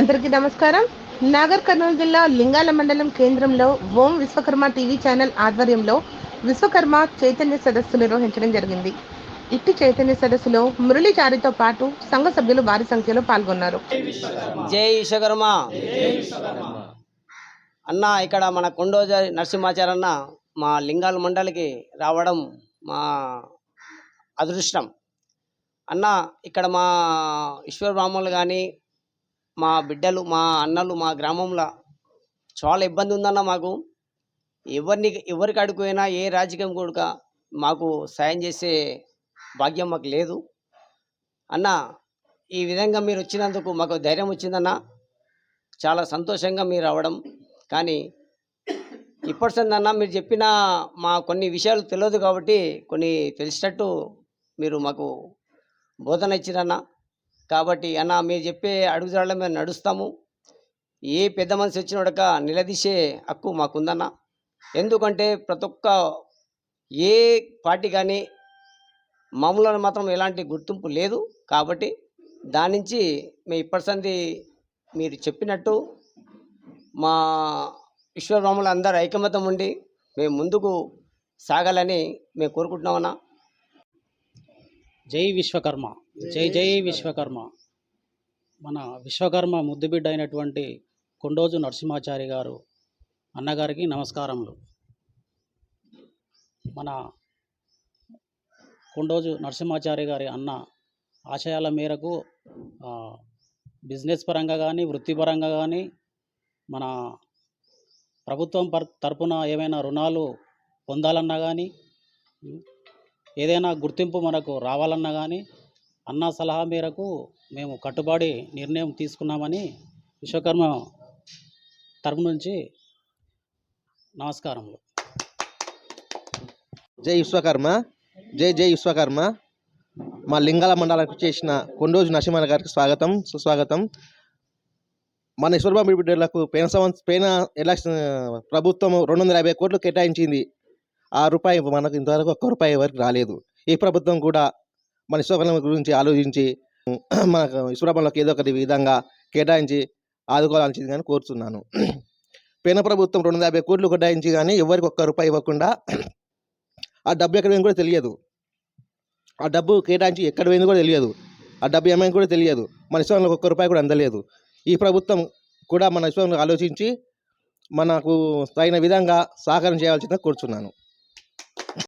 అందరికీ నమస్కారం. నాగర్ కర్నూలు జిల్లా లింగాల మండలం కేంద్రంలో ఓం విశ్వకర్మ టీవీ ఛానల్ ఆధ్వర్యంలో విశ్వకర్మ చైతన్య సదస్సు నిర్వహించడం జరిగింది. ఇట్టి చైతన్య సదస్సులో మురళీచారితో పాటు సంఘ సభ్యులు భారీ సంఖ్యలో పాల్గొన్నారు. జై విశ్వకర్మ. అన్న ఇక్కడ మన కొండోజ నరసింహాచారన్న మా లింగాల మండలికి రావడం మా అదృష్టం. అన్న ఇక్కడ మా ఈశ్వర బ్రాహ్మణులు కానీ మా బిడ్డలు మా అన్నలు మా గ్రామంలో చాలా ఇబ్బంది ఉందన్న మాకు. ఎవరిని ఎవరికి అడుగుపోయినా ఏ రాజకీయం కూడా మాకు సాయం చేసే భాగ్యం మాకు లేదు. అన్న ఈ విధంగా మీరు వచ్చినందుకు మాకు ధైర్యం వచ్చిందన్న. చాలా సంతోషంగా మీరు రావడం. కానీ ఇప్పటిసందన్న మీరు చెప్పిన మా కొన్ని విషయాలు తెలియదు కాబట్టి కొన్ని తెలిసినట్టు మీరు మాకు బోధన ఇచ్చిరన్నా. కాబట్టి అన్న మీరు చెప్పే అడుగుజాడలో మేము నడుస్తాము. ఏ పెద్ద మనిషి వచ్చినోడక నిలదీసే హక్కు మాకుందన్న. ఎందుకంటే ప్రతి ఒక్క ఏ పార్టీ కానీ మామూలు మాత్రం ఎలాంటి గుర్తింపు లేదు. కాబట్టి దాని నుంచి మేము ఇప్పటిసంది మీరు చెప్పినట్టు మా విశ్వబ్రహ్మలు అందరు ఐకమత్యం ఉండి మేము ముందుకు సాగాలని మేము కోరుకుంటున్నామన్నా. జై విశ్వకర్మ. జై జై విశ్వకర్మ. మన విశ్వకర్మ ముద్దుబిడ్డ అయినటువంటి కొండోజు నరసింహాచారి గారు అన్నగారికి నమస్కారములు. మన కొండోజు నరసింహాచారి గారి అన్న ఆశయాల మేరకు బిజినెస్ పరంగా కానీ వృత్తిపరంగా కానీ మన ప్రభుత్వం పర్ తరపున ఏమైనా రుణాలు పొందాలన్నా కానీ ఏదైనా గుర్తింపు మనకు రావాలన్నా కానీ అన్న సలహా మేరకు మేము కట్టుబడి నిర్ణయం తీసుకున్నామని విశ్వకర్మ తరపు నుంచి నమస్కారములు. జై విశ్వకర్మ జై జై విశ్వకర్మ. మా లింగాల మండలానికి చేసిన కొండోజు నరసింహ గారికి స్వాగతం సుస్వాగతం. మన ఈశ్వరబాబు బిడ్డలకు పేన సంవత్సరం పేన ఎలక్షన్ ప్రభుత్వం రెండు వందల యాభై కోట్లు కేటాయించింది. ఆ రూపాయి మనకు ఇంతవరకు ఒక్క రూపాయి వరకు రాలేదు. ఈ ప్రభుత్వం కూడా మన విశ్వకర్మ గురించి ఆలోచించి మన విశ్వరామంలోకి ఏదో ఒకటి విధంగా కేటాయించి ఆదుకోవాలని కానీ కోరుతున్నాను. పేన ప్రభుత్వం రెండు వందల యాభై కోట్లు కేటాయించి కానీ ఎవరికి ఒక్క రూపాయి ఇవ్వకుండా ఆ డబ్బు ఎక్కడ పోయింది కూడా తెలియదు. ఆ డబ్బు కేటాయించి ఎక్కడ పోయింది కూడా తెలియదు. ఆ డబ్బు ఏమైంది కూడా తెలియదు. మన విశ్వంలో ఒక్క రూపాయి కూడా అందలేదు. ఈ ప్రభుత్వం కూడా మన విశ్వంలో ఆలోచించి మనకు తగిన విధంగా సహకారం చేయాల్సిందిగా కోరుచున్నాను